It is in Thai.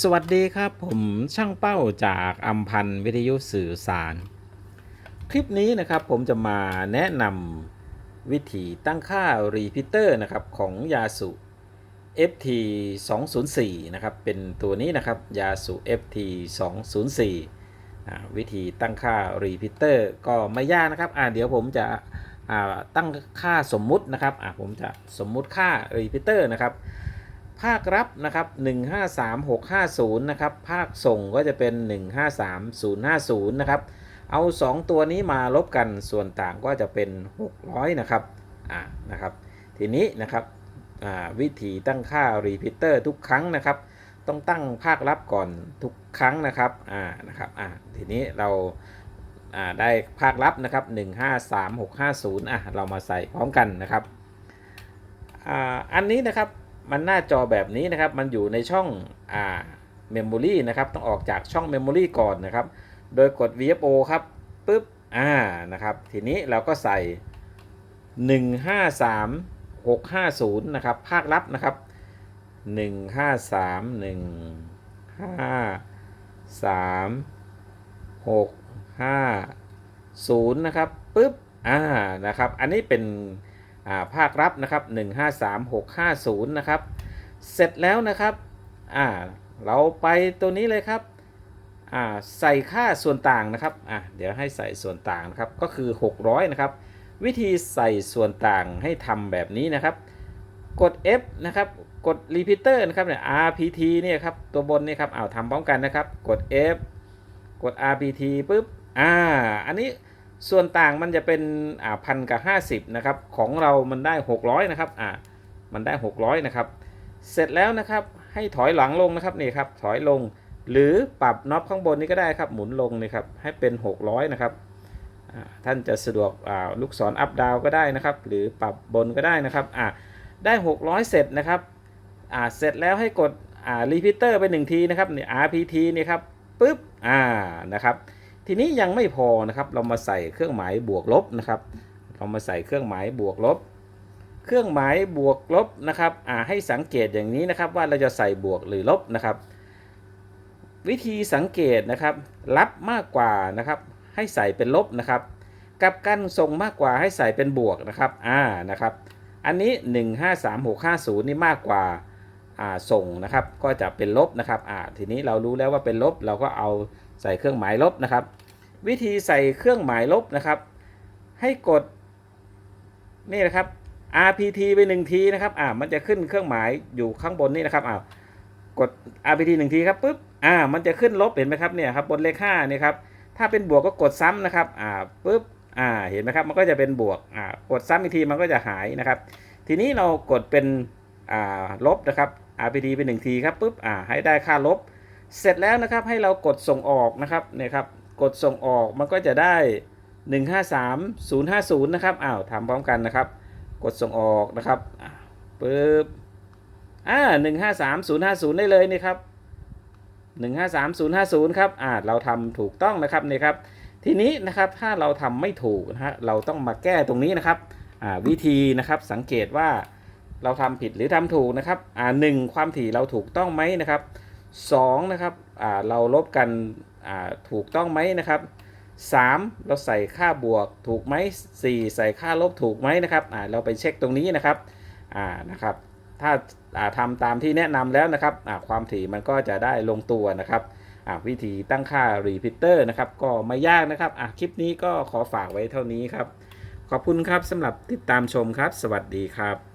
สวัสดีครับผมช่างเป้าจากอัมพันธ์วิทยุสื่อสาร คลิปนี้นะครับผมจะมาแนะนำวิธีตั้งค่ารีพิเตอร์นะครับของยาสุ FT 204นะครับเป็นตัวนี้นะครับยาสุ FT 204วิธีตั้งค่ารีพิเตอร์ก็ไม่ยากนะครับอ่าเดี๋ยวผมจะอ่าตั้งค่าสมมุตินะครับอ่าผมจะสมมุติค่ารีพิเตอร์นะครับ ภาครับนะครับ 153650 นะครับ ภาคส่งก็จะเป็น 153050 นะครับ เอา 2 ตัวนี้มาลบกันส่วนต่างก็จะเป็น 600 นะครับ อ่า นะครับ ทีนี้นะครับอ่าวิธีตั้งค่ารีพิเตอร์ทุกครั้งนะครับ ต้องตั้งภาครับก่อนทุกครั้งนะครับ อ่า นะครับ อ่า ทีนี้เราอ่าได้ภาครับนะครับ 153650 อะ เรามาใส่พร้อมกันนะครับ อ่า อันนี้นะครับ มันหน้าจอแบบนี้นะครับ มันอยู่ในช่องอ่าเมมโมรีนะครับ ต้องออกจากช่องเมมโมรีก่อนนะครับ โดยกด VFO ครับปุ๊บอ่านะครับ ทีนี้เราก็ใส่ 153650 นะครับ ภาคลับ นะครับ 15315365 0 นะครับปุ๊บอ่านะครับ อันนี้เป็น ภาครับนะครับ153650นะครับ เสร็จแล้วนะครับอ่าเราไปตัวนี้เลยครับอ่าใส่ค่าส่วนต่างนะครับอ่าเดี๋ยวให้ใส่ส่วนต่างนะครับก็คือ 600นะครับ วิธีใส่ส่วนต่างให้ทำแบบนี้นะครับ กด F นะครับ กด repeater นะครับเนี่ย RPT เนี่ยครับตัวบนเนี่ยครับเอาทำพร้อมกันนะครับ กด F กด RPT ปุ๊บอ่าอันนี้ ส่วนต่างมันจะเป็นอ่าพันกับห้าสิบนะครับ ของเรามันได้600นะครับอ่ามันได้600นะครับ เสร็จแล้วนะครับให้ถอยหลังลงนะครับนี่ครับถอยลง หรือปรับน็อปข้างบนนี้ก็ได้ครับหมุนลงนี่ครับให้เป็น600นะครับท่านจะสะดวกลูกศรอัพดาวก็ได้นะครับ หรือปรับบนก็ได้นะครับได้ 600 เสร็จนะครับเสร็จแล้วให้กดรีพิเตอร์ไปหนึ่งทีนะครับนี่ RPT นี่ครับปึ๊บอ่านะครับ ทีนี้ยังไม่พอนะครับ เรามาใส่เครื่องหมายบวกลบนะครับ เรามาใส่เครื่องหมายบวกลบ เครื่องหมายบวกลบนะครับอ่าให้สังเกตอย่างนี้นะครับ ว่าเราจะใส่บวกหรือลบนะครับ วิธีสังเกตนะครับรับมากกว่านะครับ ให้ใส่เป็นลบนะครับกับกันส่งมากกว่าให้ใส่เป็นบวกนะครับอ่านะครับ อันนี้ 153650 นี่มากกว่า ส่งนะครับ ก็จะเป็นลบนะครับอ่าทีนี้เรารู้แล้วว่าเป็นลบ เราก็เอาใส่เครื่องหมายลบนะครับ วิธีใส่เครื่องหมายลบนะครับ ให้กดนี่นะครับ RPT ไปหนึ่งทีนะครับอ่ามันจะขึ้นเครื่องหมายอยู่ข้างบนนี่นะครับอ่ากด RPT หนึ่งทีครับปุ๊บอ่ามันจะขึ้นลบเห็นไหมครับเนี่ยครับบนเลข5เนี่ยครับถ้าเป็นบวกก็กดซ้ำนะครับอ่าปุ๊บอ่าเห็นไหมครับมันก็จะเป็นบวกอ่ากดซ้ำอีกทีมันก็จะหายนะครับ ทีนี้เรากดเป็นอ่าลบนะครับ RPT ไปหนึ่งทีครับปุ๊บอ่าให้ได้ค่าลบ เสร็จแล้วนะครับให้เรากดส่งออกนะครับเนี่ยครับกดส่งออกมันก็จะได้ 153050 นะครับอ้าวทำพร้อมกันนะครับ กดส่งออกนะครับอ่าปึ๊บอ่า153050 ได้เลยนี่ครับ153050 ครับอ่าเราทำถูกต้องนะครับนี่ครับทีนี้นะครับถ้าเราทำไม่ถูกนะฮะเราต้องมาแก้ตรงนี้นะครับอ่าวิธีนะครับสังเกตว่า เราทำผิดหรือทำถูกนะครับอ่าหนึ่งความถี่เราถูกต้องไหมนะครับ2นะครับอ่าเราลบกันอ่าถูกต้องไหมนะครับ 3 เราใส่ค่าบวกถูกไหม4ใส่ค่าลบถูกไหมนะครับอ่าเราไปเช็คตรงนี้นะครับอ่านะครับ ถ้าอ่าทำตามที่แนะนำแล้วนะครับอ่าความถี่มันก็จะได้ลงตัวนะครับอ่าวิธีตั้งค่ารีพิเตอร์นะครับก็ไม่ยากนะครับอ่าคลิปนี้ก็ขอฝากไว้เท่านี้ครับ ขอบคุณครับสำหรับติดตามชมครับ สวัสดีครับ